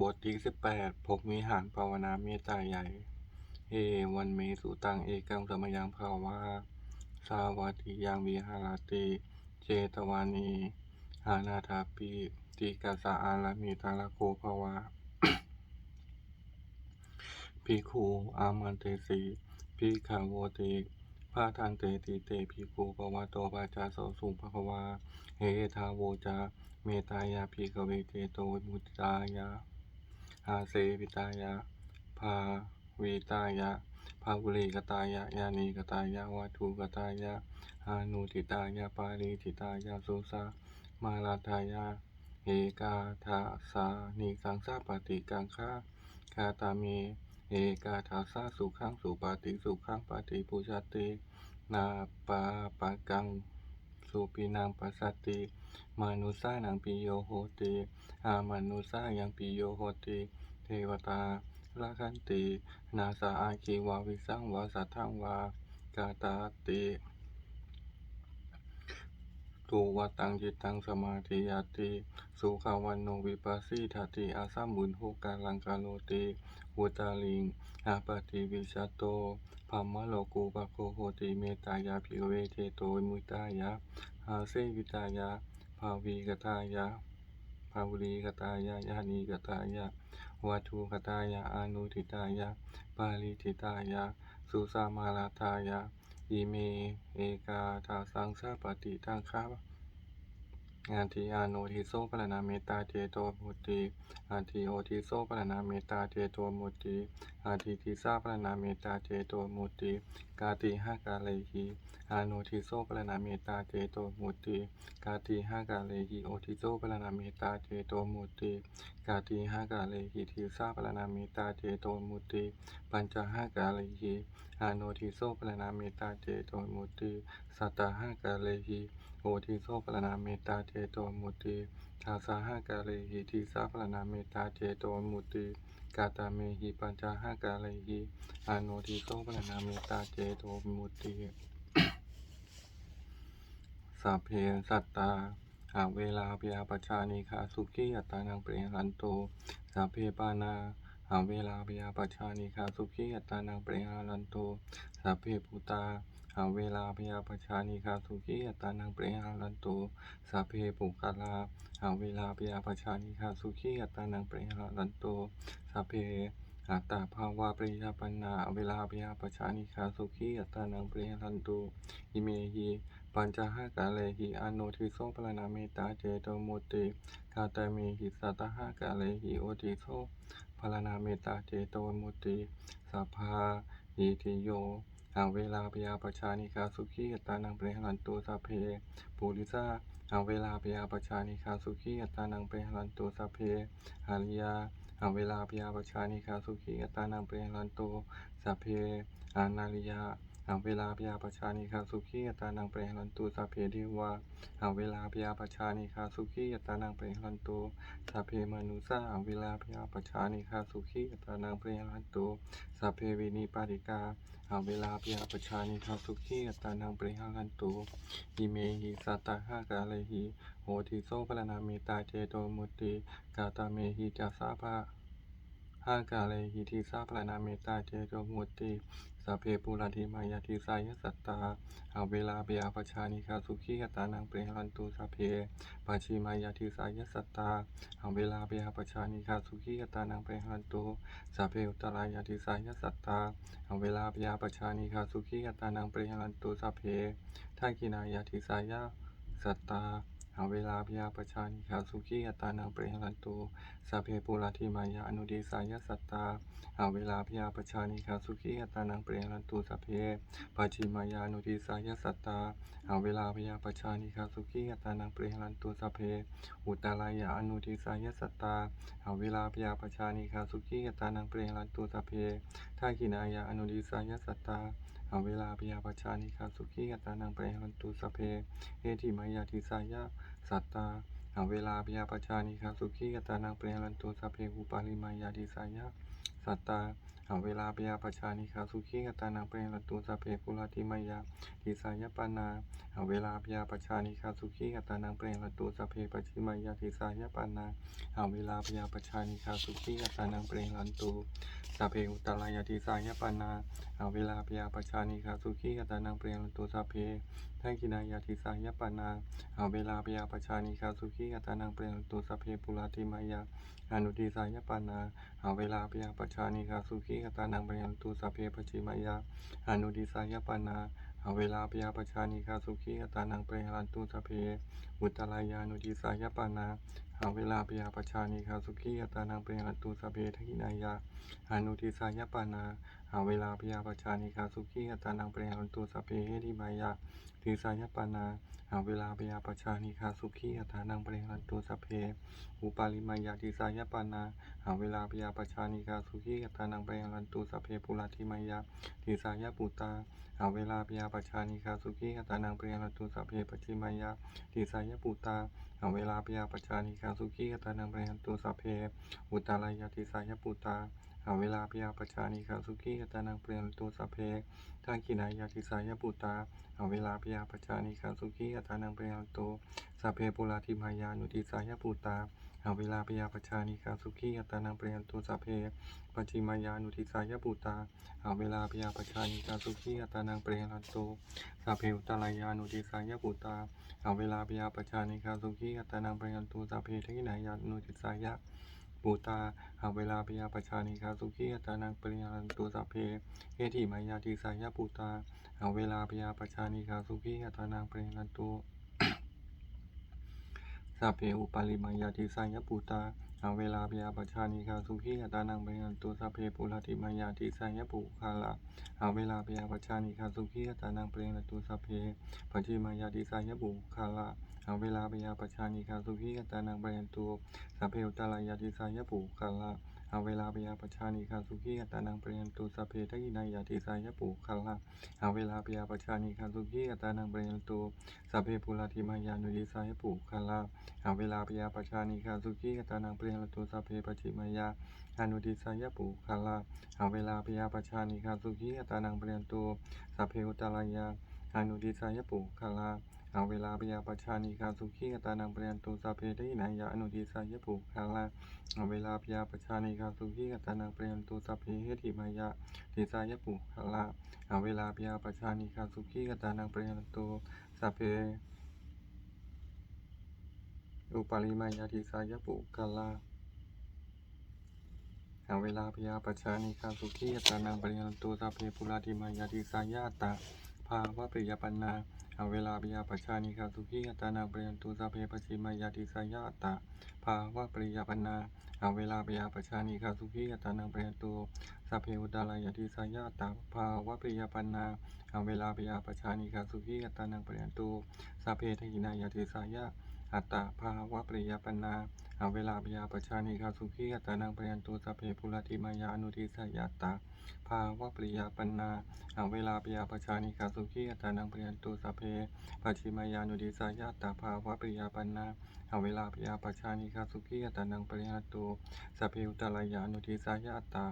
บทที่สิบแปดพกวิหารภาวนาเมตตาใหญ่ เอวันเมสุตังเอกังสมยังภาวาสาวัติยังวิหารติเจตวานีหานาทาปิติกาสาอาลามิตาลโกภาวาภิกขุอามันเตสีภิกขโวติพาทันเตติเตภิกขุปวัตโตปาจาโสสุภควา เฮทาโวจา เมตายาภิกเวเจโตวิมุตตายา หาเสวิตายาภาวิตายาภาวุริกตายายานีกตายาวัตถุกตายาหานุทิตายาปาริทิตายาสุสามาลาทายาเอกาทาสานิสังสาปฏิกังคาคาตามีเอกาทาสาสุขังสุปาติสุขังปาติปุชติ นาปาปะกังสุปินังปัสสติ มนุสานังปิโยโหติอามนุสายังปิโยโหติเทวตาละคันติ นาสาอาคีวาวิสังวาสัทธังวากาตาติตุวัตังจิตตังสมาธิยาติสุขาวันโนวิปัสสิทาติอาสัมบุญโหกาลังกาโลติวุตาลิงอาปติวิชตโตภัมมะโลกุปะโคโหติเมตายาภิเวเทโตวิมุตายาหาเสวิตายาาวีกตายาภาวุรีกตายายานีกตายาวัตถุกตายาอานุทิตายาปาลิทิตายาสุสามาลาทายะอิเม เอกาทาสังสาปฏิทังคา งานทีอาโนทิโซปรณาเมตตาเจโตมุติอาทิโอทิโซปรณาเมตตาเจโตมุติอาทิทิสาปรณาเมตตาเจโตมุติ กาติหากาเลหิอาโนทิโซปรณาเมตตาเจโตมุติกาติหากาเลหิโอทิโซปรณาเมตตาเจโตมุติกาติหากาเลหิทิสาปรณาเมตตาเจโตมุติปัญจหากาเลหิอาโนทิโซปรณาเมตตาเจโตมุติสัตตหากาเลหิ โอทิโซปรณาเมตตาเจโตมุติทาสาหากาเลหิทิสาปรณาเมตตาเจโตมุติกาตาเมหิปัญจาหากาเลหิอาโนทิโซปรณาเมตตาเจโตมุติสัพเพสัตตาหากเวลาพยาปชานิคาสุขีอัตานังเปรหันโตสัพเพปานาหากเวลาพยาปชานิคาสุขีอัตตานังเปรหันโตสัพเพปุตา หาเวลาพยาปชชานิคาสุขีอัตานังเปรหันโตสัเพปุกาลาหาเวลาพยาปชชานิคาสุขีอัตานังเปรหันโตสัเพอัตตาภาวะปริยาปันนาเวลาพยาปชชานิคาสุขีอัตานังเปรหันโตอิเมหิปัญจหากาเลหิอโนทิโสปรณาเมตตาเจโตมุติกาตามีหิสัตหากาเลหิโอทิโสปรณาเมตตาเจโตมุติสัพพาหิติโย หางเวลาพยาประชานิคาสุขีอัตานังเปรหันตุสัพเพปุริสาหางเวลาพยาประชานิคาสุขีอัตานังเปรหันตุสัพเพหาริยาหางเวลาพยาประชานิคาสุขีอัตานังเปรหันตุสัพเพอานาริยา หากเวลาพยาปชานิคาสุขีอัตานังเปรหันตุสัพเพเทวาหากเวลาพยาปชานิคาสุขีอัตานังเปรหันตุสัพเพมนุสาหากเวลาพยาปชานิคาสุขีอัตานังเปรหันตุสัพเพวินิปาติกาหากเวลาพยาปชานิคาสุขีอัตานังเปรหันตุอิเมหิสัตตหากาเลหิโหติโสปรณามตตาเจโตมุติกาตาเมหิจัสสาภาห้ากาเลหิทิสาพรณาเมตตาเจโตมุติ สัพเพปุราธิมายาทิสายสัตตาหาเวลาเบียปชานิคาสุขีกตานังเปรหันตุสัพเพปัจฉิมายาทิสายสัตตาหาเวลาเบียปชานิคาสุขีกตานังเปรหันตุสัพเพอุตรายาทิสายสัตตาหาเวลาเบียปชานิคาสุขีกตานังเปรหันตุสัพเพทักินายาทิสายสัตตา หาเวลาพยาประชานิคาสุขีอัตานังเปรหลันตุสัพเพปุราธิมายาอนุดีสายสัตตาหาเวลาพยาประชานิคาสุขีอัตานังเปรหลันตุสัพเพปัจฉิมายาอนุดีสายสัตตาหาเวลาพยาประชานิคาสุขีอัตานังเปรหลันตุสัพเพอุตตรายาอนุดีสายสัตตาหาเวลาพยาประชานิคาสุขีอัตานังเปรหลันตุสัพเพทักขินายาอนุดีสายสัตตา หากเวลาพยาปชานิคาสุขีอัตานังเปรหันตุสเพเอธิมายาทิสายะสัตตาหากเวลาพยาปชานิคาสุขีกตานังเปรหันตุสเพอุปาลิมายาทิสายะสัตตา หาเวลาปยาปชานิคาสุขีอัตานังเปรตุสเพปุราติมายาทิสายปานาหาเวลาปยาปชานิคาสุขีอัตานังเปรตุสเพปชิมายาทิสายปานาหาเวลาปยาปชานิคาสุขีอัตานังเปรตุสเพอุตตรายาทิสายปานาหาเวลาปยาปชานิคาสุขีอัตานังเปรตุสเพ ทักินายาทิสายปานาอาเวลาปยาปชานิคาสุขีอัตานังเปรณตุสัพเพปุราติมายาอนุทิสายปานาอาเวลาปยาปชานิคาสุขีกตานังเปยันตุสเพปชิมายาอนุทิสายปานาอาเวลาปยาปชานิคาสุขีกตานังเปยันตุสเพอุตตรายานุทิสายปานา หาเวลาปยาปชานิกาสุขีกตานังเปยันตุสเพทกินายาอนุดิสายปานาหาเวลาปยาปชานิกาสุขีกตานังเปยันตุสเพเฮริมายาทิสายปานาหาเวลาปยาปชานิกาสุขีกตานังเปยันตุสเพอุปาลิมายาทิสายปานาหาเวลาปยาปชานิกาสุขีกตานังเปยันตุสเพปุราธิมายาทิสายปุตาหาเวลาปยาปชานิกาสุขีกตานังเปยันตุสัพเพปชิมายาทิสายปุตา อเวลาปยาปชานิกาสุขีอัตานังเรหันตุสัพเพอุตาลายาติสายปุตตาหาเวลาปยาปชานิคาสุขีอัตานังปยังรันตุสัพเพทังกินายาทิสายปุตตาหาเวลาปยาปชานิคาสุขีอัตานังปยังรันตุสัพเพปุราธิมายานุติสายปุตตา หาเวลาปยาปชานิกาสุขีอัตานังเปรยนตุสัพเพปจิมายานุทิสายปุตาหาเวลาปยาปชานิกาสุขีอัตานังเปรยนตุสัพเพอุตตรายานุทิสายปุตาหาเวลาปยาปชานิกาสุขีอัตานังเปรยนตุสัพเพทักินายานุทิสายปุตาหาเวลาปยาปชานิกาสุขีอัตานังเปรยนตุสัพเพเอธิมายาทิสายปุตาหาเวลาปยาปชานิกาสุขีอัตานังเปรยนตุ สัพเพอุปาลิมายาติสายปุตาอาเวลาปยาปชานิคาสุขีอัตานังเปยันตุสัพเพปุราติมายาติสายปุคาละอาเวลาปยาปชานิคาสุขีอัตานังเปยันตุสัพเพปัจิมายาติสายปุคาละอาเวลาปยาปชานิคาสุขีอัตานังเปยันตุสัพเพอุตารายาติสายปุคาละ หาเวลาปยาปชานิกาสุขีอัตานังเปยันตุสัพเพทักินายาติสายปุคาละหาเวลาปยาปชานิกาสุขีอัตานังเปยันตุสัพเพปุราติมายานุติสายปุคาละหาเวลาปยาปชานิคาสุขีกตานังเปรียนตุสัพเพปจิมายาอนุติสายปุคลาหาเวลาปยาปชานิคาสุขีกตานังเปรียนตุสัพเพอุตตรายาอนุติสายปุคลา หาเวลาปยาปชานิคาสุขีกตานังเปรียนตุสัพเพทินายาอนุติสายปุคาลาหาเวลาปยาปชานิคาสุขีกตานังเปรียนตุสัพเพเหติมายาติสายปุคาลาหาเวลาปยาปชานิคาสุขีกตานังเปรียนตุสัพเพอุปาลิมายาทิสายปุกาลาหาเวลาพยาปชานิคาสุขียตานังปริยันตุสัพเพปุราติมายาทิสายาตาภาวะปริยปันนา อาเวลาปยาปชานิคาสุขียตานังปรยันตุสัพเพปชิมายาติสายาตะภาวะปริยปนาหาเวลาปยาปชานิคาสุขียตานังปรยันตุสัพเพอุตตรายาติสายาตะภาวะปริยปนาหาเวลาปยาปชานิคาสุขียตานังปรยันตุสัพเพทกินายาติสายา อัตตาภาวะปริยปนาหาเวลาปยาปชานิคาสุขีอัตานังปยันตุสัพเพปุรติมายานุทิสยาตาภาวะปริยปนาหาเวลาปยาปชานิคาสุขีอัตานังปยันตุสัพเพปัจฉิมายานุทิสยาตาภาวะปริยปนาหาเวลาปยาปชานิคาสุขีอัตานังปยันตุสัพเพอุตตรายานุทิสยาตา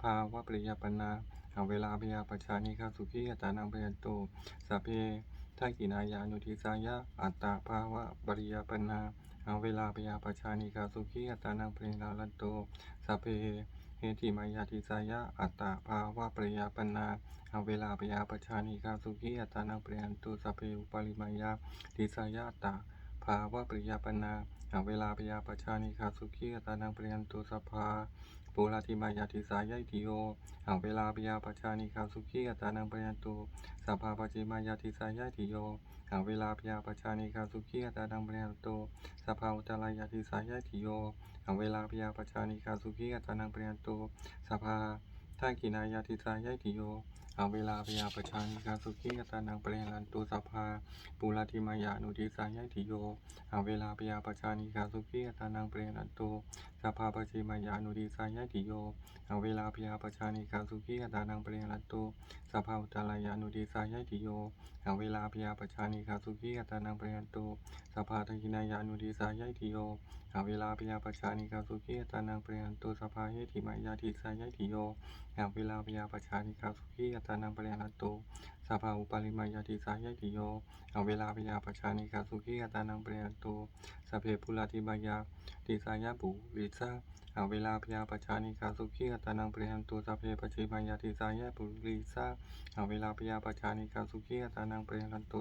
ภาวะปริยปนาหาเวลาปยาปชานิคาสุขีอัตานังปยันตุสัพเพ ทักกินายานุทิสายะ อัตตาภาวะปริยปนาอาเวลาปยาปชานิกาสุขีอัตานังปริลาลันโตสัพเพเฮติมายาทิสายะ อัตตาภาวะปริยปนาอาเวลาปยาปชานิกาสุขีอัตานังปริยันตุสัพเพอุปาลิมายาทิสายะตาภาวะปริยปนาอาเวลาปยาปชานิกาสุขีอัตตานังปริยันตุสัพพา ปุราติมายาทิสายะติโยอาเวลาปยาปชานิกาสุขีอัตตานังปริยันตุสัพพาปจิมายาติสายาติโยหาเวลาพยาปชานิกาสุขีอัตานังปริยันโตสัพพาอุตตรายาติสายาติโยหาเวลาพยาปชานิกาสุขีอัตานังปริยันโตสัพพาทักกินายาติสายาติโยหาเวลาพยาปชานิกาสุขีอัตานังเปริยันโตสัพพาปุราติมายานุติสายาติโยหาเวลาพยาปชานิกาสุขีอัตานังเปริยันโต สัพพะปัจจิมายานุดิสายติโยอเวลาพิยาปชานิกาสุขีอัตานังเปริยันโตสัพพะอุตตรายานุดิสายติโยอเวลาพิยาปชานิกาสุขีอัตานังเปริยันโตสัพพะทักินายานุดิสายติโยอเวลาพิยาปชานิกาสุขีอัตานังเปริยันโตสัพพะเหติมายาติสายติโยอเวลาพิยาปชานิกาสุขีอัตานังเปริยันโต สัพาอุปาลิมายาติสายติโยเอาเวลาพิยาปชานิกาสุขีกตานังเปรตโตสเพปุลาติบายาติสายบุริซาเอาเวลาพยาปชานิกาสุขีกตานังเปรตโตสเพปชิมายาติสายบุริซาเอาเวลาพยาปชานิกาสุขีกตานังเปรตโต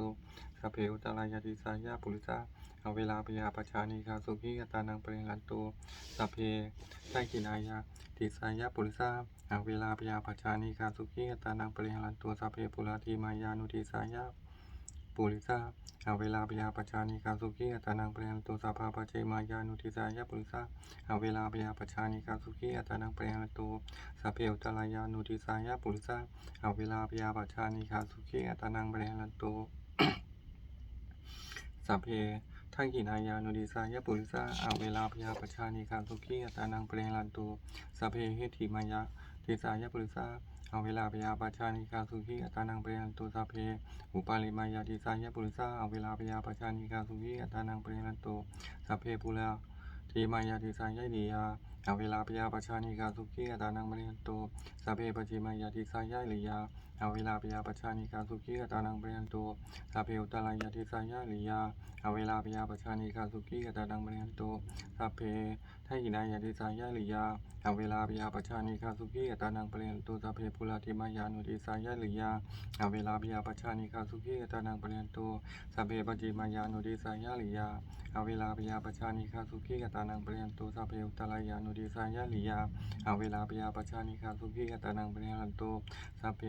สเพอุตลายาติสายบุริซาเอาเวลาพยาปชานิกาสุขีกตานังเปรตโตสเพได้กินายาติสายบุริซา นักเวลาปยาปัจจานิกาสุขีตานังปริหารันตัวสัพเพปุราทีมายานุทิสายาปุริสาอาเวลาปยาปัจจานิกาสุขีอัตานังปริหารตุสัพพะปัจเจมายานุทิสายาปุริสาอาเวลาปยาปัจจานิกาสุขีอัตานังปริหารตุสัพเพอุตลายานุทิสายาปุริสาอาเวลาปยาปัจจานิกาสุขีอัตานังปริหารตุสัพเพทั้งกินายานุดิสายปุริสาอาเวลาพยาปชานิคาทุกีอัตานังเปรงลันตัวสเพเฮติมายา เกสายะปริสาเอาเวลาปยาปชานิกาสุขีอัตานังเปรนตุสาเพอุปาลิมายาติสายะปุริสาเอาเวลาปยาปชานิกาสุขีอัตานังเปรนตุสาเพปุราทีมายาติสายะดียาเอาเวลาปยาปชานิกาสุขีอัตานังเปรนตุสาเพปจิมายาติสายะลียา อาเวลาปยาปัจจานิกาสุขีกตานังเปยันโตสาเพอุตลายาทิสายาลิยาอาเวลาปยาปัจจานิกาสุขีกตานังเปยันโตสาเพทหินายาทิสายาลิยาอาเวลาปยาปัจจานิกาสุขีกตานังเปยันโตสาเพปุลาธิมายานุทิสายาลิยาอาเวลาปยาปัจจานิกาสุขีกตานังเปยันโตสาเพปจิมายานุทิสายาลิยาอาเวลาปยาปัจจานิกาสุขีกตานังเปยันโตสาเพอุตลายานุทิสายาลิยาอาเวลาปยาปัจจานิกาสุขีกตานังเปยันโตสาเพ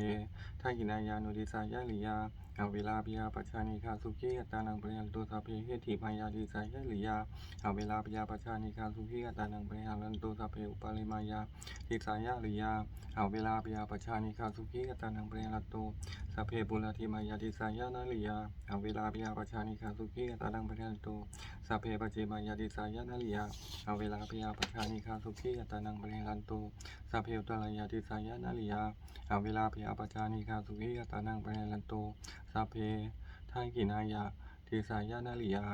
ထိုင်ကိနယနုဒီဇာယလီယ นาเวลาปิยาปัจจานิคาสุขีอัตตานังเปริยันตุสัเพเหติพัญญาติสัยหรือยานาเวลาปิยาปัจจานิคาสุขีอัตตานังเปริยันตุสัเพอุปาลิมายาติสัยหรือยานาเวลาปิยาปัจจานิคาสุขีอัตตานังเปริยันตุสัเพปุราธิมายาติสัยนาหรือยานเวลาปิยาปัจจานิคาสุขีอัตตานังเปริยันตุสัเพปเจมายาติสัยนาหรือยานเวลาปิยาปัจจานิคาสุขีอัตตานังเปริยันตุสัเพอุตตรายาติสัยนาหรือยานเวลาปิยาปัจจานิคาสุขีอัตตานังเปริยันตุสัพเพทายกินายะทิสายานาลิยา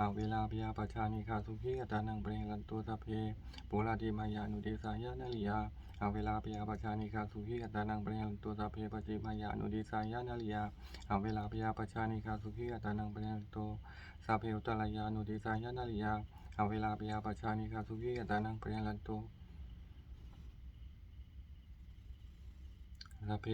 อาเวลาพยาปชานิคาสุขีอัตานังเปรงลันตุสัพเพปุราติมายานุทิสายานาลิยาอาเวลาพยาปชานิคาสุขีอัตานังเปรงลันตุสัพเพปจิมายานุทิสายานาลิยาอาเวลาพยาปชานิคาสุขีอัตานังเปรงลันตุสัพเพอุตลายานุทิสายานาลิยาอาเวลาพยาปชานิคาสุขีอัตานังเปรงลันตุสัพเพ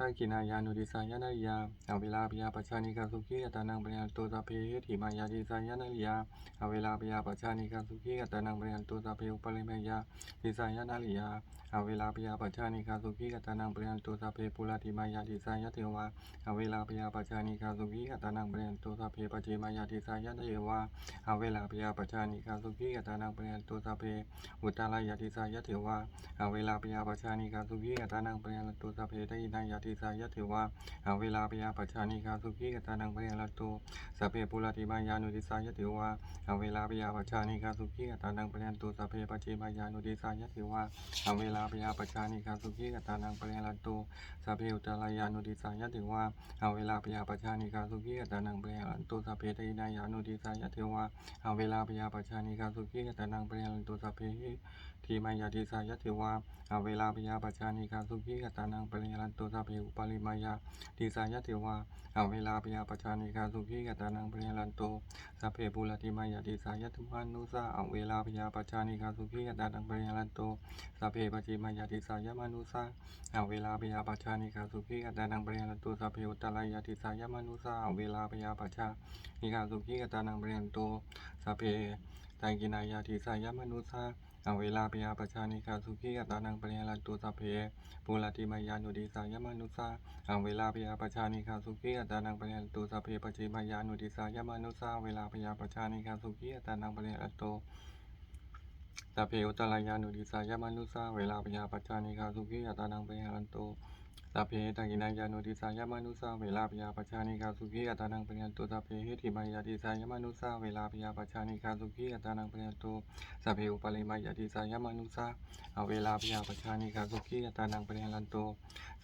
ทากินายานุดิสายานาลียาอเวลาปยาปัจจานิกาสุขีอัตานังปริยันตุสัพเพถิมายาดิสายานาลียาอเวลาปยาปัจจานิกาสุขีอัตานังปริยันตุสัเพอุปเลมยาดิสายานาลียาอเวลาปยาปัจจานิกาสุขีอัตานังปริยันตุสัเพปุราติมายาดิสายเทวาอเวลาปยาปัจจานิกาสุขีอัตานังปริยันตุสัเพปจิมายาดิสายเทวาอเวลาปยาปัจจานิกาสุขีอัตานังปริยันตุสัเพอุตตารายาดิสายเทวาอเวลาปยาปัจจานิกาสุขีอัตานังปริยันตุสัเพได้นายาดิติสายะเทวะาเวลาปยาปัจจานิกาสุขีกตานังเปรยรัตูสัพเพปุราติบายานุติสายะเทวะาเวลาปยาปัจจานิกาสุขีกตานังเปรียโตสัพเพปัจเจบายานุติสายะเทวะาเวลาปยาปัจจานิกาสุขีกตานังเปรยรัตูสัพเพอุตรายานุติสายะเทวะาเวลาปยาปัจจานิกาสุขีกตานังเปรยรัตโสัพเพตินยานุติสายะเทวาเวลาปยาปัจจานิกาสุขีกตานังเปยรัตโตสัพเพทีมายาติสายะเทวะาเวลาปยาปัจจานิกาสุขีกตานังเปรยรัตโตสัพเพหิวปาริมายาดีสายเทวาอาเวลาปยาปชานิกาสุขีกัตานังปริยลันโตสัพเพปุรติมายาดีสายทุมานุสาอาเวลาปยาปชานิกาสุขีกัตานังปริยลันโตสัพเพปจิมายาดีสายมานุสาอาเวลาปยาปชานิกาสุขีกัตานังปริยลันโตสัพเพอุตตรายาดีสายมานุสาอาเวลาปยาปชานิกาสุขีกัตานังปริยลันโตสัพเพตังกินายาดีสายมานุสา อเวลาปยาประชานิกาสุขีอัตานังปริยาลันตุสัพเพปุลติมายานุดิสายมนุสาอเวลาปยาประชานิกาสุขีอัตานังปริยาลันตุสัพเพปจิมายานุดิสายมนุสาเวลาปยาประชานิกาสุขีอัตานังปริยาลันโตสัพเพอุตลายานุดิสายมนุสาเวลาปยาประชานิกาสุขีอัตานังปริยาลันโต ตาเพตักินายานุติสายมานุสาเวลาพยาปชานิกาสุขีอัตานังปัญญตุตาเพเหติมายาติสายมานุสาเวลาพยาปชานิกาสุขีอัตานังปัญญตุสัพเพอุปาลิมายาติสายมานุสาเวลาพยาปชานิกาสุขีอัตานังปัญญันโต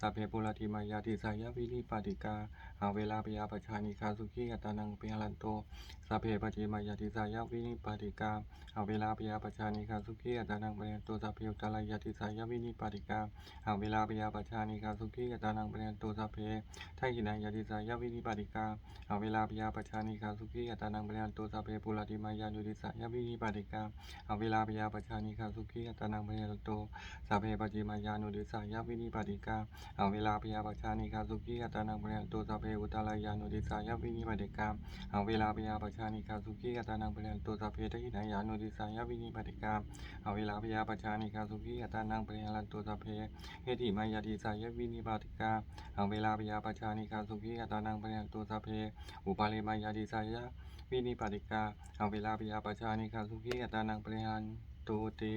สัพเพปุราติมายาติสายวิริปาติกาอาเวลาปยาปชานิคาสุขีอัตานังปิยรันโตสเพปจิมายติสายาวินิปติกาอาเวลาปยาปชานิคาสุขีอัตานังปิยันโตสเพอุตลายติสายาวินิปติกาอาเวลาปยาปชานิคาสุขีอัตานังปิยันโตสเพทักินางยติสายาวินิปติกาอาเวลาปยาปชานิคาสุขีอัตานังปิยันโตสเพปุลติมายานุติสายาวินิปติกาอาเวลาปยาปชานิคาสุขีอัตานังปิยันโตสเพปจิมายานุติสายาวินิปติกาอาเวลาปยาปชานิคาสุขีอัตานังปิยันโตสเพอุตตรายานุติสายาวิริปาติกาหาเวลาปยาปชานิกาสุขีกตานังเปริยันโตสัพเพทัยกินังยานุติสายาวิริปาติกาหาเวลาปยาปชานิกาสุขีกตานังเปริยันโตสัพเพเหติมายาติสายวินิบาติกาหังเวลาปยาปชานิกาสุขีอัตานังปะยันตุสัพเพอุปาลิมายาติสายวินิปาติกาหังเวลาปยาปชานิกาสุขีอัตานังเปะยันตุติ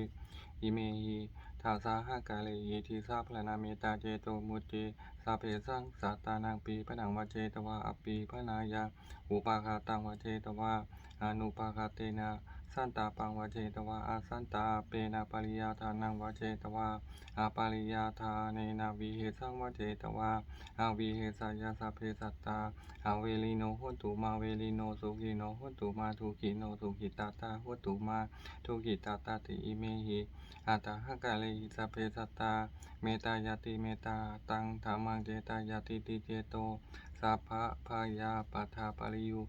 อิเมหิทาสาหกาเลยทิสาพลนาเมตาเจโตมุติ สัพเพสังสัตตานังปีพนังวเจตวาอปีพนายาอุปาคาตังวเจตวาอนุปาคาเตนะ สันตาปังวเจตวาอาสันตาเปนะปริยาทานังวเจตวาอาปาริยาทาเนนาวิเหสังวเจตวาอาวิเหสายาสัเพสัตตาอาเวลิโนโหตุมาเวลิโนสุขิโนโหตุมาทุกิโนสุขิตาตาโหตุมาทุกิตาตาติอิเมหิอาตาหกาเลหิสัเพสัตตาเมตายาติเมตาตังธรรมังเจตายาติติเจโตสัพพะพายาปัฏฐาปริยุ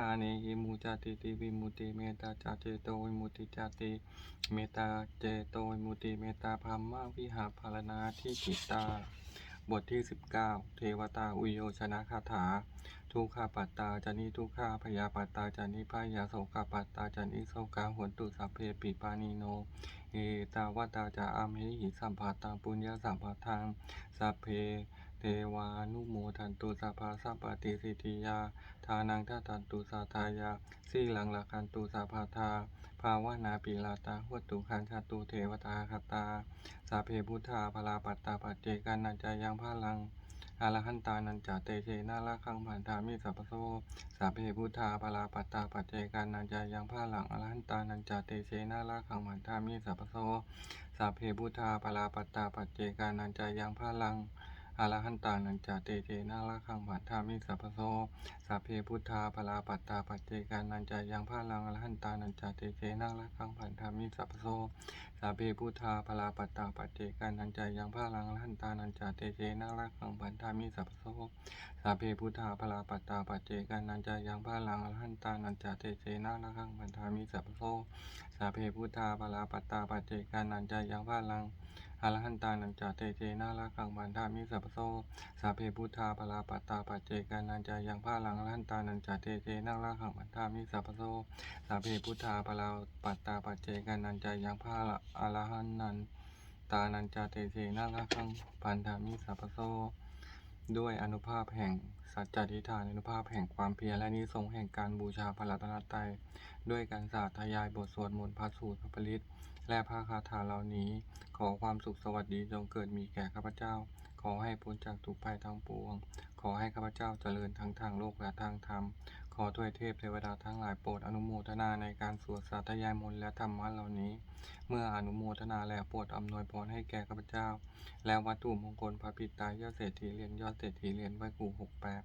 าเนหิมุจติติวิมุติเมตาจาเจโตวิมุติจติเมตตาเจโตวิมุติเมตตาพรหมวิหารพารณาทิจิตา บทที่ 19 เทวตาอุโยชนะคาถา ทุกขาปัตตาจานิทุกขาพยาปัตตาจานิพยาโสกาปัตตาจานิโสกาหวนตุสัพเพปิปานิโน เอตาวตาจาอามหิหิสัมภาตังปุญญาสัมภาทังสัพเพ เทวานุโมทันตุสัพพะสัพปติสิทธิยา ทานังทัตันตุสาทายาสีหลังละคันตุสัพพาทา ภาวนาปีลาตาหวตุคันชาตุเทวตาคตา สาเพพุทธาพลาปัตตาปัจเจกันนันจายังพาลังอรหันตานันจาเตเชนาลาคังพันธามิสัพพโสสาเพพุทธาพลาปัตตาปัจเจกันนันจายังพาหลังอรหันตานันจาเตเชนาลาคังพันธามิสัพพโสสาเพพุทธาพลาปัตตาปัจเจกันนันจายังพาลัง อรหันตานันจาเตเชนาลาคังพันธามิสัพพโสสัพเพพุทธาพลาปัตตาปัจเจกานันจายังพาลังอรหันตานันจาเตเจนังละคังพันธามิสัพพโสสัพเพพุทธาพลาปัตตาปัจเจกานันจายังพาลังอรหันตานันจาเตเจนังละคังพันธามิสัพพโสสัพเพพุทธาพลาปัตตาปัจเจกานันจายังพาลังอรหันตานันจาเตเจนังละคังพันธามิสัพพโสสัพเพพุทธาพลาปัตตาปัจเจกานันจายังพาลัง อรหันตานันจาเตเจนาละคังพันธามิสัพพโสสัพเพพุทธาปลาปัตตาปัจเจกานันจายังพาหลังอรหันตานันจาเตเจนังละหังปันธามิสัพพโสสัพเพพุทธาปลาปัตตาปัจเจกานันจายังพาละอรหันนันตานันจาเตเจนังละหังปันธามิสัพพโสด้วยอนุภาพแห่ง สัจจทิฏฐานอนุภาพแห่งความเพียรและนิสงแห่งการบูชาพระรัตนตรัยด้วยการสาธยายบทสวดมนต์พระสูตรพระปริตและพระคาถาเหล่านี้ ขอความสุขสวัสดีจงเกิดมีแก่ข้าพเจ้า ขอให้พ้นจากทุกภัยทั้งปวง ขอให้ข้าพเจ้าเจริญทั้งทางโลกและทางธรรม ขอด้วยเทพเทวดาทั้งหลายโปรดอนุโมทนาในการสวดสาธยายมนต์และธรรมะเหล่านี้ เมื่ออนุโมทนาแล้วโปรดอำนวยพรให้แก่ข้าพเจ้า และวัตถุมงคลพระปิตายอดเศรษฐีเรียญยอดเศรษฐีเรียญไหวกูหกแปด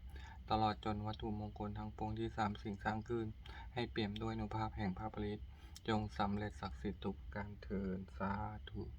ตลอดจนวัตถุมงคลทั้งปวงที่สามสิ่งสร้างขึ้น ให้เปี่ยมด้วยอนุภาพแห่งพระปริตจงสำเร็จศักดิ์สิทธิ์ทุกการเทินสาธุ